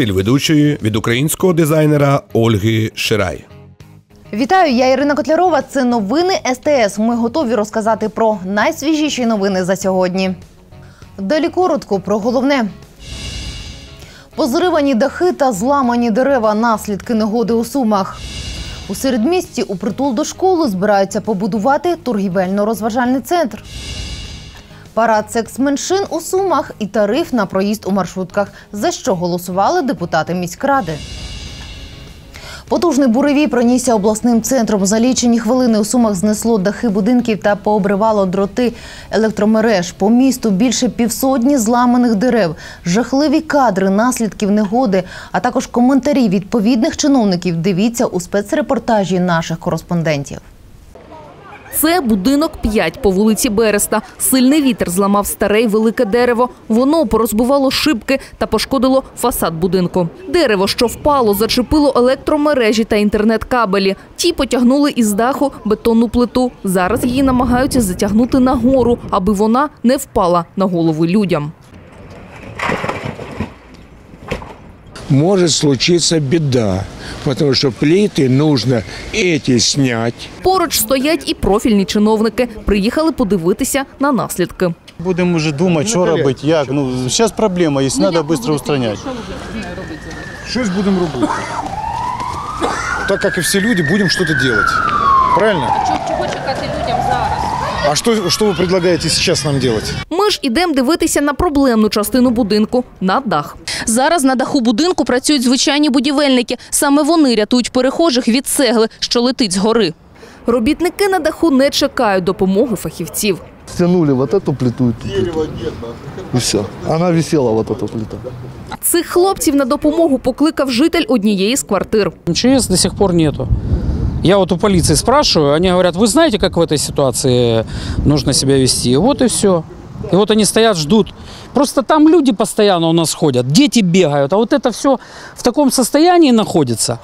Стиль ведучої від українського дизайнера Ольги Ширай. Вітаю, я Ірина Котлярова. Це новини СТС. Ми готові розказати про найсвіжіші новини за сьогодні. Далі коротко про головне. Позривані дахи та зламані дерева наслідки негоди у Сумах. У середмісті у притул до школи збираються побудувати торгівельно-розважальний центр. Парад секс-меншин у Сумах і тариф на проїзд у маршрутках, за що голосували депутати міськради. Потужний буревій пронісся обласним центром. За лічені хвилини у сумах знесло дахи будинків та пообривало дроти електромереж. По місту більше півсотні зламаних дерев, жахливі кадри наслідків негоди, а також коментарі відповідних чиновників. Дивіться у спецрепортажі наших кореспондентів. Це будинок 5 по вулиці Береста. Сильний вітер зламав старе й велике дерево. Воно порозбивало шибки та пошкодило фасад будинку. Дерево, що впало, зачепило електромережі та інтернет-кабелі. Ті потягнули із даху бетонну плиту. Зараз її намагаються затягнути нагору, аби вона не впала на голови людям. Может случиться беда, потому что плиты нужно эти снять. Поруч стоять і профільні чиновники. Приїхали подивитися на наслідки. Будемо вже думати, що робити, як. Ну, зараз проблема, є, треба швидко устраняти. Щось будемо робити. Так як і всі люди, будемо щось робити. Правильно? А що, що ви предлагаєте зараз нам робити? Ми ж ідемо дивитися на проблемну частину будинку на дах. Зараз на даху будинку працюють звичайні будівельники. Саме вони рятують перехожих від цегли, що летить з гори. Робітники на даху не чекають допомоги фахівців. Стянули вот эту плиту плиту. И все. Она висела, вот эта плита. Цих хлопців на допомогу покликав житель однієї з квартир. МЧС до сих пор нету. Я вот у полиции спрашиваю, они говорят, вы знаете, как в этой ситуации нужно себя вести? Вот и все. И вот они стоят, ждут. Просто там люди постоянно у нас ходят, дети бегают, а вот это все в таком состоянии находится.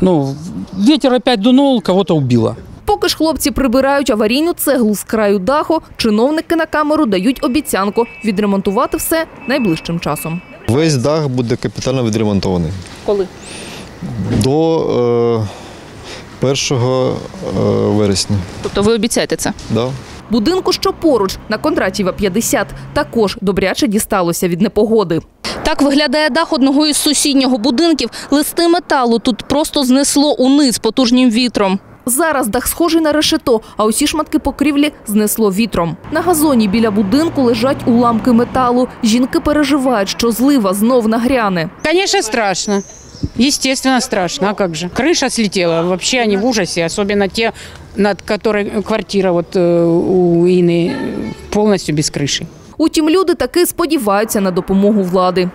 Ну, ветер опять дунул, кого-то убило. Поки ж хлопці прибирають аварійну цеглу з краю даху, чиновники на камеру дають обіцянку відремонтувати все найближчим часом. Весь дах буде капітально відремонтований. Коли? До е, 1 е, вересня. Тобто ви обіцяєте це? Да. Будинку, що поруч, на Кондратєва 50, також добряче дісталося від непогоди. Так виглядає дах одного із сусіднього будинків. Листи металу тут просто знесло униз потужнім вітром. Зараз дах схожий на решето, а усі шматки покрівлі знесло вітром. На газоні біля будинку лежать уламки металу. Жінки переживають, що злива знов нагряне. Конечно, страшно. Естественно, страшно. А как же? Крыша слетела. Вообще они в ужасе. Особенно те, над которой квартира вот э, у Ины полностью без крыши. Утім, люди таки сподіваються на допомогу влади.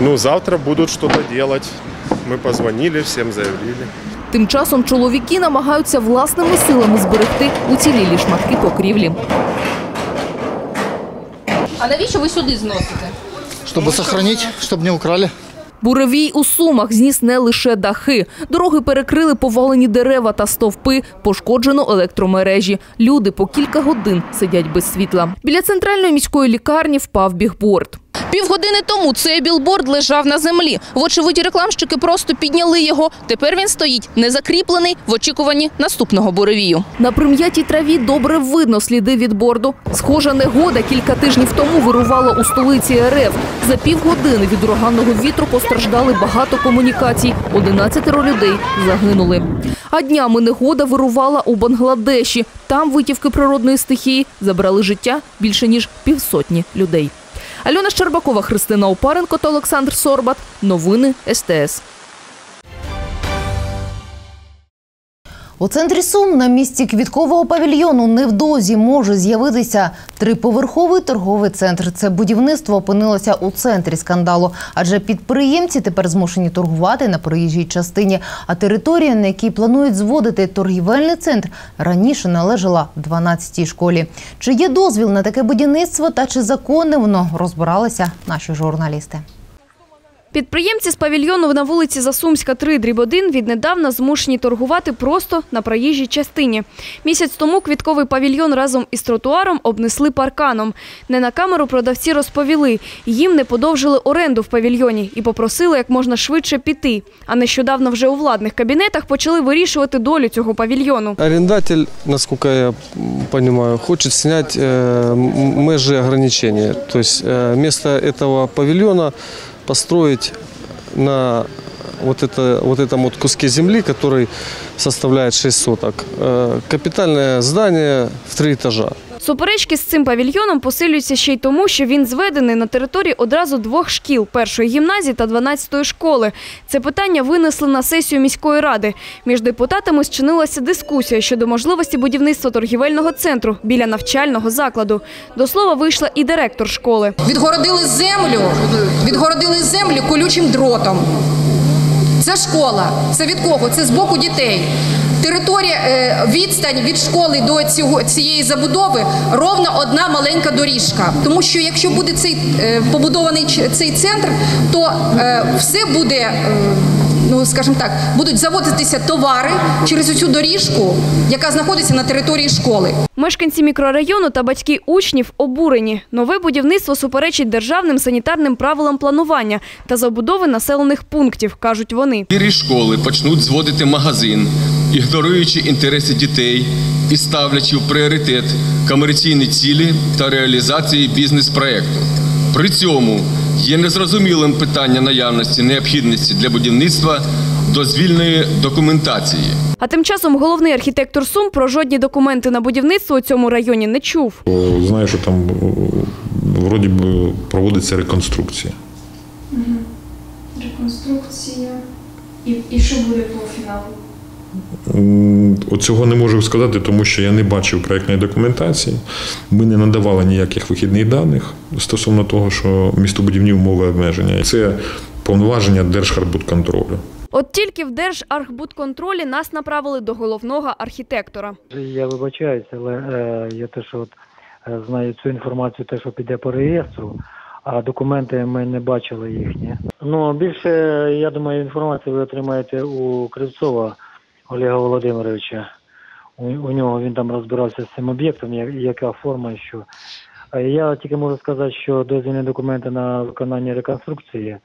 Ну, завтра будут что-то делать. Мы позвонили, всем заявили. Тим часом чоловіки намагаються власними силами зберегти уцілілі шматки покрівлі. А навіщо ви сюди зносите? Чтобы сохранить, чтобы не украли. Буревій у Сумах зніс не лише дахи. Дороги перекрили повалені дерева та стовпи, пошкоджено електромережі. Люди по кілька годин сидять без світла. Біля центральної міської лікарні впав бігборд. Півгодини тому цей білборд лежав на землі. Вочевидь, рекламщики просто підняли його. Тепер він стоїть незакріплений в очікуванні наступного буревію. На прим'ятій траві добре видно сліди від борду. Схожа негода кілька тижнів тому вирувала у столиці РФ. За півгодини від ураганного вітру постраждали багато комунікацій. 11 людей загинули. А днями негода вирувала у Бангладеші. Там витівки природної стихії забрали життя більше ніж півсотні людей. Альона Щербакова, Христина Опаренко та Олександр Сорбат. Новини СТС. У центрі Сум на місці квіткового павільйону невдовзі може з'явитися триповерховий торговий центр. Це будівництво опинилося у центрі скандалу, адже підприємці тепер змушені торгувати на проїжджій частині. А територія, на якій планують зводити торгівельний центр, раніше належала 12-й школі. Чи є дозвіл на таке будівництво та чи законне воно розбиралися наші журналісти. Підприємці з павільйону на вулиці Засумська, 3, дріб 1 віднедавна змушені торгувати просто на проїжджій частині. Місяць тому квітковий павільйон разом із тротуаром обнесли парканом. Не на камеру продавці розповіли, їм не подовжили оренду в павільйоні і попросили як можна швидше піти. А нещодавно вже у владних кабінетах почали вирішувати долю цього павільйону. Арендатель, насколько я понимаю, хочет снять э, м- межи ограничения. То есть э, вместо этого павильона построить на вот, это, вот этом вот куске земли, который составляет 6 соток, э, капитальное здание в три этажа. Суперечки з цим павільйоном посилюються ще й тому, що він зведений на території одразу двох шкіл – першої гімназії та 12-ї школи. Це питання винесли на сесію міської ради. Між депутатами зчинилася дискусія щодо можливості будівництва торгівельного центру біля навчального закладу. До слова вийшла і директор школи. Відгородили землю, відгородили землю колючим дротом. Це школа. Це від кого? Це з боку дітей. Територія, е, відстань від школи до цього, цієї забудови ровно одна маленька доріжка. Тому що якщо буде цей е, побудований цей центр, то е, все буде, ну скажімо так, будуть заводитися товари через цю доріжку, яка знаходиться на території школи. Мешканці мікрорайону та батьки учнів обурені. Нове будівництво суперечить державним санітарним правилам планування та забудови населених пунктів, кажуть вони. Вірі школи почнуть зводити магазин, ігноруючи інтереси дітей і ставлячи в пріоритет комерційні цілі та реалізації бізнес-проекту. При цьому є незрозумілим питання наявності необхідності для будівництва дозвільної документації. А тим часом головний архітектор Сум про жодні документи на будівництво у цьому районі не чув. Знаю, що там вроді би проводиться реконструкція. Реконструкція. І, і що буде по фіналу? Оцього не можу сказати, тому що я не бачив проєктної документації. Ми не надавали ніяких вихідних даних стосовно того, що містобудівні умови обмеження. Це повноваження Держарбудконтролю. От тільки в Держархбудконтролі нас направили до головного архітектора. Я вибачаюся, але е, я теж от е, знаю цю інформацію, те, що піде по реєстру, а документи ми не бачили їхні. Ну більше я думаю, інформацію ви отримаєте у Кривцова Олега Володимировича. У, у нього він там розбирався з цим об'єктом, я- яка форма і що. А Я тільки можу сказати, що дозвільні документи на виконання реконструкції е,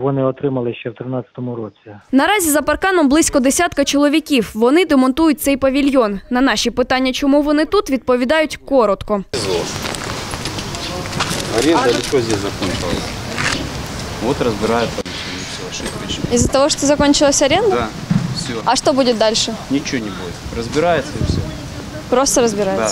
вони отримали ще в 2013 році. Наразі за парканом близько десятка чоловіків. Вони демонтують цей павільйон. На наші питання, чому вони тут, відповідають коротко. Аренда что здесь закончилась? Вот разбирают помещение, все, Из-за того, что закончилась аренда? Да, все. А что будет дальше? Ничего не будет. Разбирается и все. Просто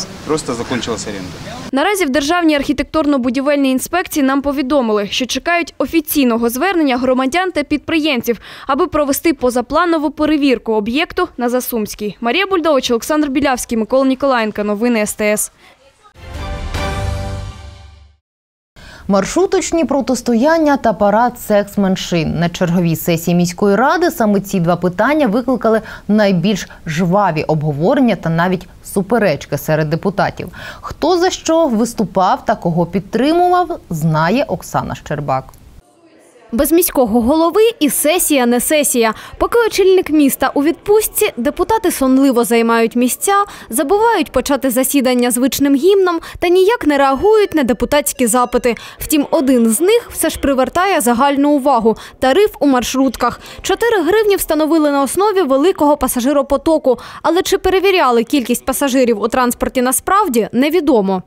Да, просто закончилась аренда. Наразі в Державній архітектурно-будівельній інспекції нам повідомили, що чекають офіційного звернення громадян та підприємців, аби провести позапланову перевірку об'єкту на Засумській. Марія Бульдович, Олександр Білявський, Микола Ніколаєнко. Новини СТС. Маршруточні протистояння та парад секс-меншин на черговій сесії міської ради саме ці два питання викликали найбільш жваві обговорення та навіть суперечки серед депутатів. Хто за що виступав та кого підтримував, знає Оксана Щербак. Без міського голови і сесія не сесія. Поки очільник міста у відпустці, депутати сонливо займають місця, забувають почати засідання звичним гімном та ніяк не реагують на депутатські запити. Втім, один з них все ж привертає загальну увагу – тариф у маршрутках. 4 гривні встановили на основі великого пасажиропотоку. Але чи перевіряли кількість пасажирів у транспорті насправді, невідомо.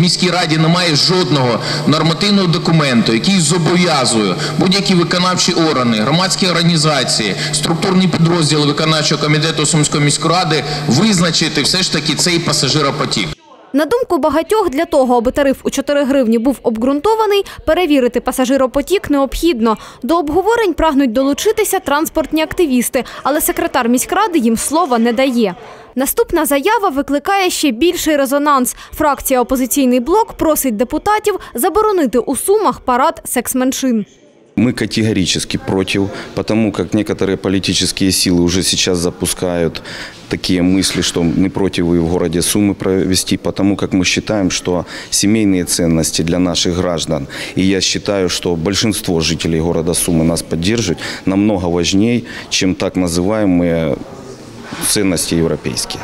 Міській раді немає жодного нормативного документу, який зобов'язує будь-які виконавчі органи, громадські організації, структурні підрозділи виконавчого комітету Сумської міської ради визначити все ж таки цей пасажиропотік. На думку багатьох, для того, аби тариф у 4 гривні був обґрунтований, перевірити пасажиропотік необхідно. До обговорень прагнуть долучитися транспортні активісти, але секретар міськради їм слова не дає. Наступна заява викликає ще більший резонанс. Фракція «Опозиційний блок» просить депутатів заборонити у Сумах парад секс-меншин. Мы категорически против, потому как некоторые политические силы уже сейчас запускают такие мысли, что мы против и в городе Сумы провести, потому как мы считаем, что семейные ценности для наших граждан, и я считаю, что большинство жителей города Сумы нас поддерживают, намного важнее, чем так называемые ценности европейские.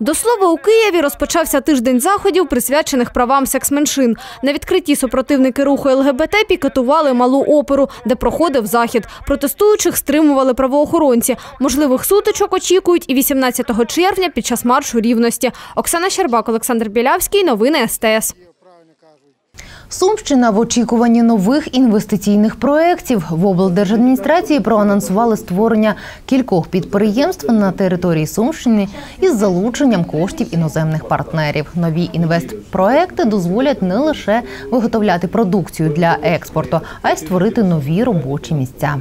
До слова, у Києві розпочався тиждень заходів, присвячених правам секс-меншин. На відкритті супротивники руху ЛГБТ пікетували малу оперу, де проходив захід. Протестуючих стримували правоохоронці. Можливих сутичок очікують і 18 червня під час маршу рівності. Оксана Щербак, Олександр Білявський. Новини СТС. Сумщина в очікуванні нових інвестиційних проєктів. В облдержадміністрації проанонсували створення кількох підприємств на території Сумщини із залученням коштів іноземних партнерів. Нові інвестпроекти дозволять не лише виготовляти продукцію для експорту, а й створити нові робочі місця.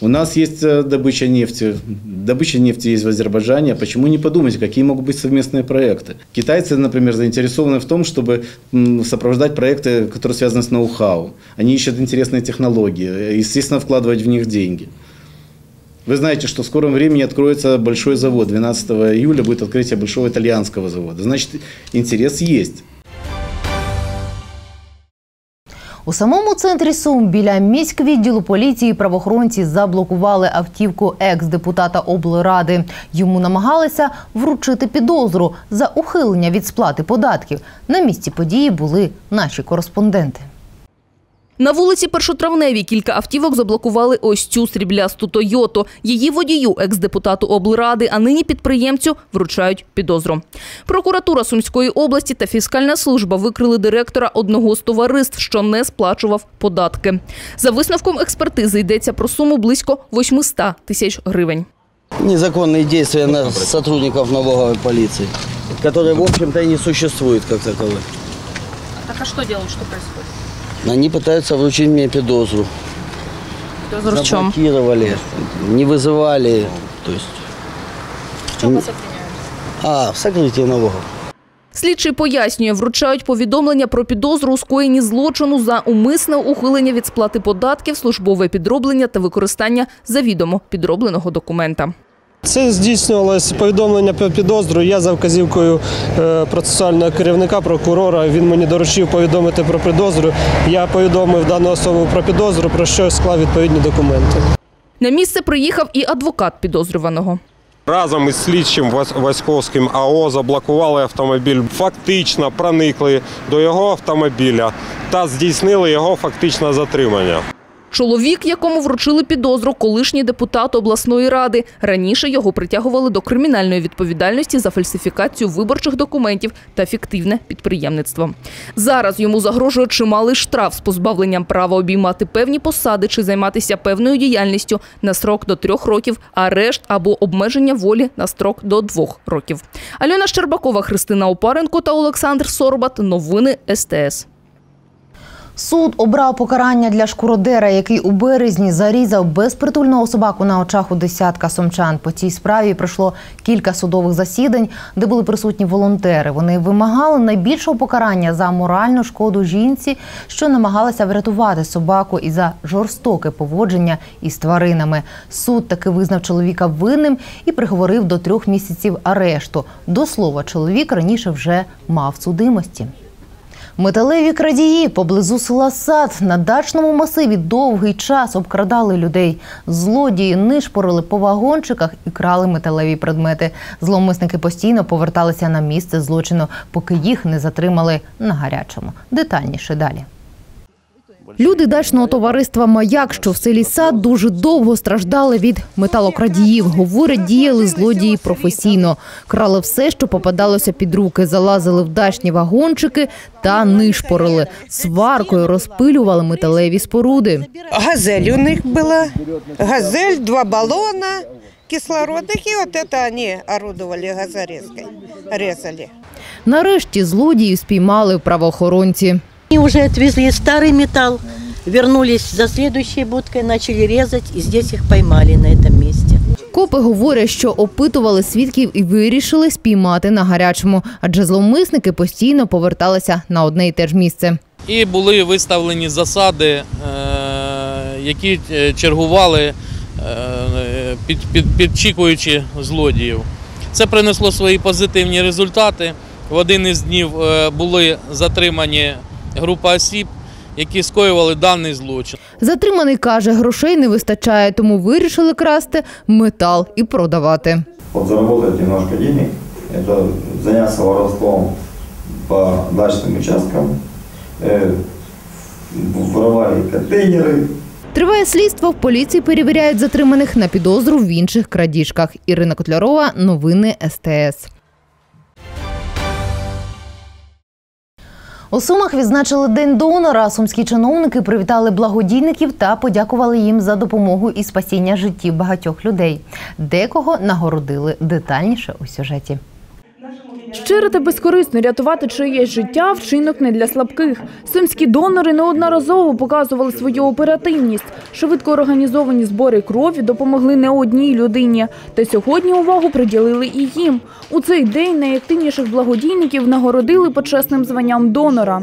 У нас есть э, добыча нефти. Добыча нефти есть в Азербайджане. Почему не подумать, какие могут быть совместные проекты? Китайцы, например, заинтересованы в том, чтобы сопровождать проекты, которые связаны с ноу-хау. Они ищут интересные технологии, э, естественно, вкладывать в них деньги. Вы знаете, что в скором времени откроется большой завод. 12 июля будет открытие большого итальянского завода. Значит, интерес есть. У самому центрі Сум біля міськвідділу поліції правоохоронці заблокували автівку екс-депутата облради. Йому намагалися вручити підозру за ухилення від сплати податків. На місці події були наші кореспонденти. На вулиці Першотравневій кілька автівок заблокували ось цю сріблясту Тойоту. Її водію, екс-депутату облради, а нині підприємцю вручають підозру. Прокуратура Сумської області та фіскальна служба викрили директора одного з товариств, що не сплачував податки. За висновком експертизи йдеться про суму близько 800 тисяч гривень. Незаконные действия на сотрудников налоговой полиции, которые, в общем-то, и не существуют как таковых. Так а что делают, что происходит? Они пытаются вручить мне педозру. Підозру в чому? Заблокировали, не вызывали, то есть... Чого вас обвиняють? А, в сокрытии налогов. Слідчий пояснює, вручають повідомлення про підозру у скоєнні злочину за умисне ухилення від сплати податків, службове підроблення та використання завідомо підробленого документа. Це здійснювалось повідомлення про підозру. Я за вказівкою е, процесуального керівника прокурора. Він мені доручив повідомити про підозру. Я повідомив дану особу про підозру, про що склав відповідні документи. На місце приїхав і адвокат підозрюваного. Разом із слідчим Вас- Васьковським АО заблокували автомобіль, фактично проникли до його автомобіля та здійснили його фактичне затримання. Чоловік, якому вручили підозру, колишній депутат обласної ради. Раніше його притягували до кримінальної відповідальності за фальсифікацію виборчих документів та фіктивне підприємництво. Зараз йому загрожує чималий штраф з позбавленням права обіймати певні посади чи займатися певною діяльністю на срок до трьох років, арешт або обмеження волі на строк до двох років. Альона Щербакова, Христина Опаренко та Олександр Соробат. Новини СТС. Суд обрав покарання для шкуродера, який у березні зарізав безпритульного собаку на очах у десятка сумчан. По цій справі пройшло кілька судових засідань, де були присутні волонтери. Вони вимагали найбільшого покарання за моральну шкоду жінці, що намагалася врятувати собаку і за жорстоке поводження із тваринами. Суд таки визнав чоловіка винним і приговорив до трьох місяців арешту. До слова, чоловік раніше вже мав судимості. Металеві крадії поблизу села Сад на дачному масиві довгий час обкрадали людей. Злодії нишпорили по вагончиках і крали металеві предмети. Зловмисники постійно поверталися на місце злочину, поки їх не затримали на гарячому. Детальніше далі. Люди дачного товариства Маяк, що в селі Сад, дуже довго страждали від металокрадіїв. Говорять, діяли злодії професійно. Крали все, що попадалося під руки, залазили в дачні вагончики та нишпорили. Сваркою розпилювали металеві споруди. Газель у них была. Газель, два баллона кислородных. И вот это они орудовали газорезкой. Резали. Нарешті злодіїв спіймали правоохоронці. Они уже отвезли старый металл, вернулись за следующей будкой, начали резать, и здесь их поймали на этом месте. Копи говорять, що опитували свідків і вирішили спіймати на гарячому, адже зловмисники постійно поверталися на одне й те ж місце. І були виставлені засади, е, які е, чергували, е, під, під, підчікуючи злодіїв. Це принесло свої позитивні результати. В один із днів були затримані група осіб, які скоювали даний злочин. Затриманий каже, грошей не вистачає, тому вирішили красти метал і продавати. подзаработать немножко денег, это заняться воровством по дачным участкам, э, воровали контейнеры, Триває слідство. В поліції перевіряють затриманих на підозру в інших крадіжках. Ірина Котлярова, новини СТС. У Сумах відзначили День донора. Сумські чиновники привітали благодійників та подякували їм за допомогу і спасіння життів багатьох людей. Декого нагородили детальніше у сюжеті. Щиро та безкорисно рятувати чиєсь життя – вчинок не для слабких. Сумські донори неодноразово показували свою оперативність. Швидко організовані збори крові допомогли не одній людині. Та сьогодні увагу приділили і їм. У цей день найактивніших благодійників нагородили почесним званням донора.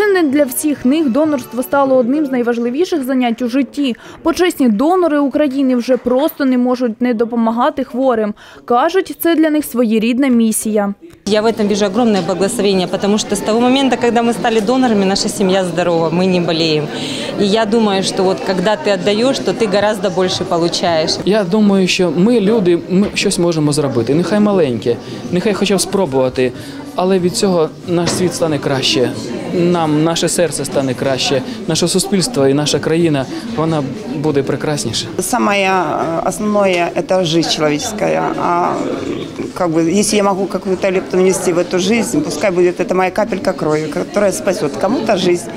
Чи не для всіх них донорство стало одним з найважливіших занять у житті? Почесні донори України вже просто не можуть не допомагати хворим. Кажуть, це для них своєрідна місія. Я в этом вижу огромное благословение, потому что с того момента, когда мы стали донорами, наша семья здорова, мы не болеем. И я думаю, что вот когда ты отдаешь, то ты гораздо больше получаешь. Я думаю, що ми, люди, ми щось можемо зробити. Нехай маленьке, нехай хоча б спробувати, але від цього наш світ стане краще. Нам наше серце стане краще, наше суспільство і наша країна вона буде прекрасніше. Самое э, основное – это жизнь человеческая. А как бы, если я могу какую-то лепту внести в эту жизнь, пускай будет это моя капелька крови, которая спасет кому-то жизнь,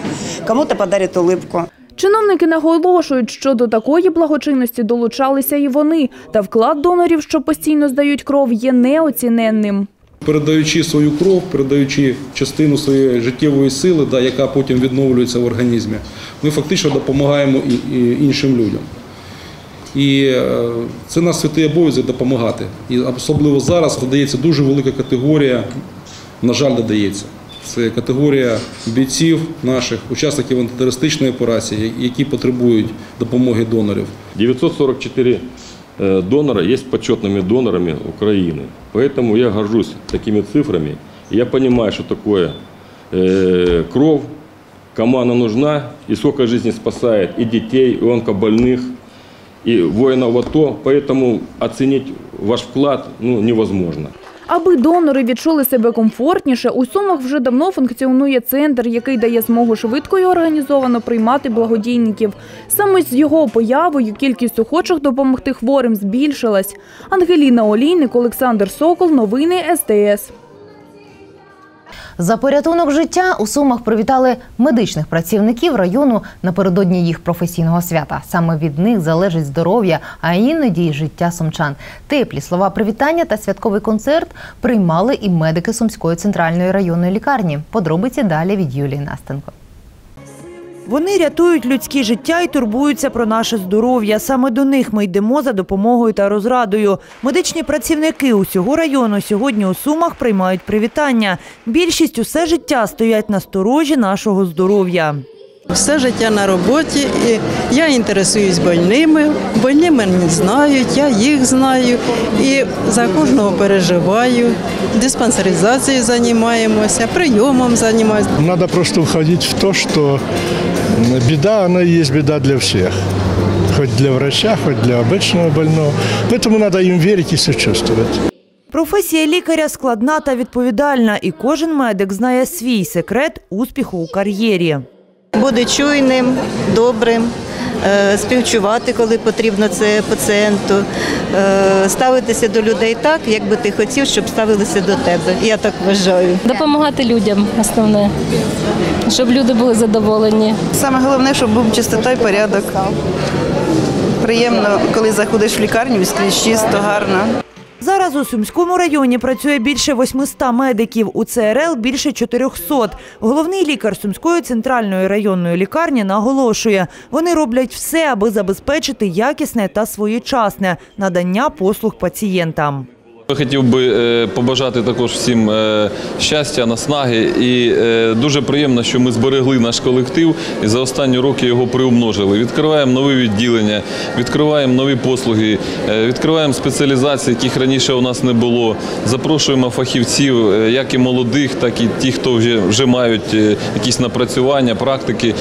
кому-то подарит улыбку. Чиновники наголошують, що до такої благочинності долучалися і вони. Та вклад донорів, що постійно здають кров, є неоціненним. передаючи свою кров, передаючи частину своєї життєвої сили, да, яка потім відновлюється в організмі, ми фактично допомагаємо і, іншим людям. І е, це наш святий обов'язок допомагати. І особливо зараз додається дуже велика категорія, на жаль, додається. Це категорія бійців наших, учасників антитерористичної операції, які потребують допомоги донорів. 944 э, донора есть почетными донорами Украины. Поэтому я горжусь такими цифрами. И Я понимаю, что такое э, кровь, кому она нужна, и сколько жизней спасает и детей, и онкобольных, и воинов в АТО. Поэтому оценить ваш вклад ну, невозможно. Аби донори відчули себе комфортніше, у Сумах вже давно функціонує центр, який дає змогу швидко і організовано приймати благодійників. Саме з його появою кількість охочих допомогти хворим збільшилась. Ангеліна Олійник, Олександр Сокол, новини СТС. За порятунок життя у Сумах привітали медичних працівників району напередодні їх професійного свята. Саме від них залежить здоров'я, а іноді й життя сумчан. Теплі слова привітання та святковий концерт приймали і медики Сумської центральної районної лікарні. Подробиці далі від Юлії Настенко. Вони рятують людські життя і турбуються про наше здоров'я. Саме до них ми йдемо за допомогою та розрадою. Медичні працівники усього району сьогодні у Сумах приймають привітання. Більшість усе життя стоять на сторожі нашого здоров'я. Все життя на роботі. І я інтересуюсь больними. Больні мене знають, я їх знаю. І за кожного переживаю. Диспансеризацією займаємося, прийомом займаємося. Надо просто входить в то, что беда, она и есть беда для всех. Хоть для врача, хоть для обычного больного. Поэтому надо им верить и сочувствовать. Професія лікаря складна та відповідальна, і кожен медик знає свій секрет успіху у кар'єрі. Бути чуйним, добрим, е, співчувати, коли потрібно це пацієнту, е, ставитися до людей так, як би ти хотів, щоб ставилися до тебе. Я так вважаю. Допомагати людям основне, щоб люди були задоволені. Саме головне, щоб був чистота і порядок. Приємно, коли заходиш в лікарню, скрізь чисто, гарно. Зараз у Сумському районі працює більше 800 медиків, у ЦРЛ – більше 400. Головний лікар Сумської центральної районної лікарні наголошує, вони роблять все, аби забезпечити якісне та своєчасне надання послуг пацієнтам. Я хотів би е, побажати також всім е, щастя, наснаги. І е, дуже приємно, що ми зберегли наш колектив і за останні роки його приумножили. Відкриваємо нові відділення, відкриваємо нові послуги, відкриваємо спеціалізації, яких раніше у нас не було. Запрошуємо фахівців, як і молодих, так і ті, хто вже, вже мають якісь напрацювання, практики.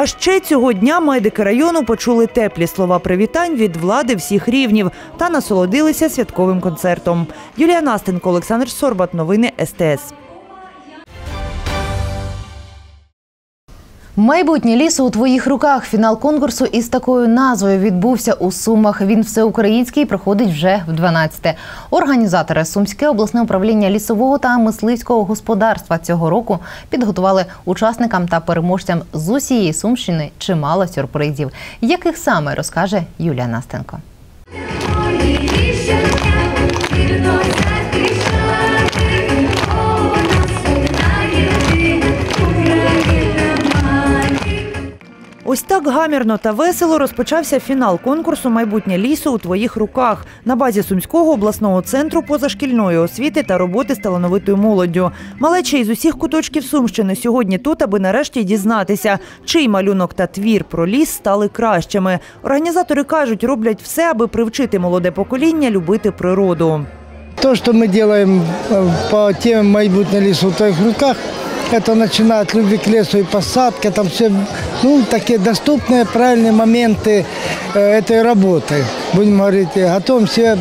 А ще цього дня медики району почули теплі слова привітань від влади всіх рівнів та насолодилися святковим концертом. Юлія Настенко, Олександр Сорбат. Новини СТС. Майбутнє лісу у твоїх руках. Фінал конкурсу із такою назвою відбувся у Сумах. Він всеукраїнський проходить вже в 12-те. Організатори Сумське обласне управління лісового та мисливського господарства цього року підготували учасникам та переможцям з усієї Сумщини чимало сюрпризів. Яких саме розкаже Юлія Настенко. Ось так гамірно та весело розпочався фінал конкурсу Майбутнє лісу у твоїх руках на базі Сумського обласного центру позашкільної освіти та роботи з талановитою молоддю. Малеча із усіх куточків Сумщини сьогодні тут, аби нарешті дізнатися, чий малюнок та твір про ліс стали кращими. Організатори кажуть, роблять все, аби привчити молоде покоління любити природу. То, что мы делаем э, по теме «Майбутнее лесу в твоих руках», это начиная от любви к лесу и посадка, там все, ну, такие доступные, правильные моменты э, этой работы. Будем говорить, готовим все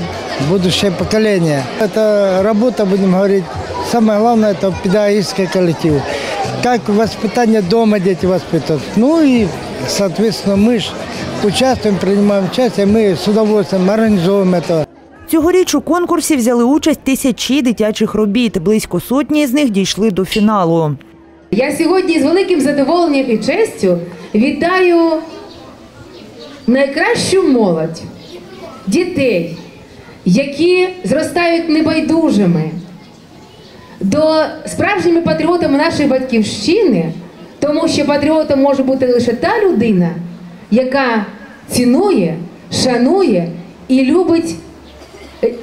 будущее поколение. Это работа, будем говорить, самое главное, это педагогический коллектив. Как воспитание дома дети воспитывают. Ну и, соответственно, мы ж участвуем, принимаем участие, мы с удовольствием организовываем это. Цьогоріч у конкурсі взяли участь тисячі дитячих робіт. Близько сотні з них дійшли до фіналу. Я сьогодні з великим задоволенням і честю вітаю найкращу молодь дітей, які зростають небайдужими до справжніми патріотами нашої батьківщини, тому що патріотом може бути лише та людина, яка цінує, шанує і любить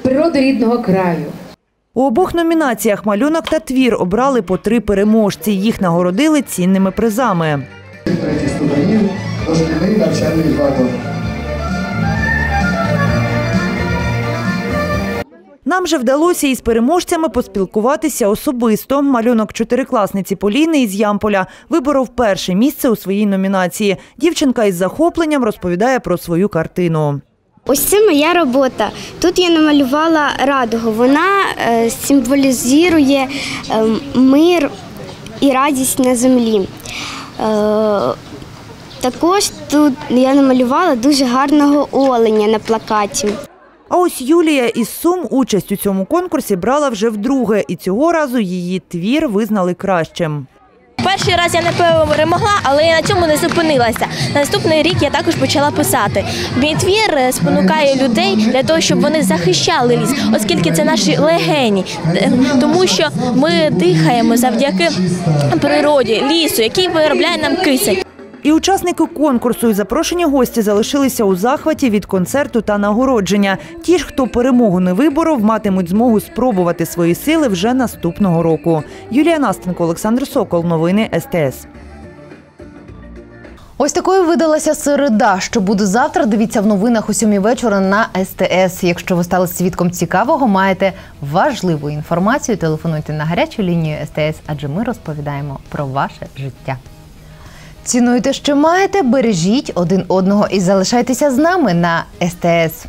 природу рідного краю. У обох номінаціях малюнок та твір обрали по три переможці. Їх нагородили цінними призами. Третій студентів дошкільний навчальний заклад. Нам же вдалося із переможцями поспілкуватися особисто. Малюнок чотирикласниці Поліни із Ямполя виборов перше місце у своїй номінації. Дівчинка із захопленням розповідає про свою картину. Ось це моя робота. Тут я намалювала радугу. Вона е, символізує е, мир і радість на землі. Е, також тут я намалювала дуже гарного оленя на плакаті. А ось Юлія із Сум участь у цьому конкурсі брала вже вдруге, і цього разу її твір визнали кращим. Перший раз я не перемогла, але я на цьому не зупинилася. На наступний рік я також почала писати. Мій твір е, спонукає людей для того, щоб вони захищали ліс, оскільки це наші легені, Е, тому що ми дихаємо завдяки природі, лісу, який виробляє нам кисень. І учасники конкурсу і запрошені гості залишилися у захваті від концерту та нагородження. Ті ж, хто перемогу не виборов, матимуть змогу спробувати свої сили вже наступного року. Юлія Настенко, Олександр Сокол. Новини СТС. Ось такою видалася середа. Що буде завтра? Дивіться в новинах у сьомій вечора на СТС. Якщо ви стали свідком цікавого, маєте важливу інформацію. Телефонуйте на гарячу лінію СТС, адже ми розповідаємо про ваше життя. Цінуйте, що маєте, бережіть один одного і залишайтеся з нами на СТС.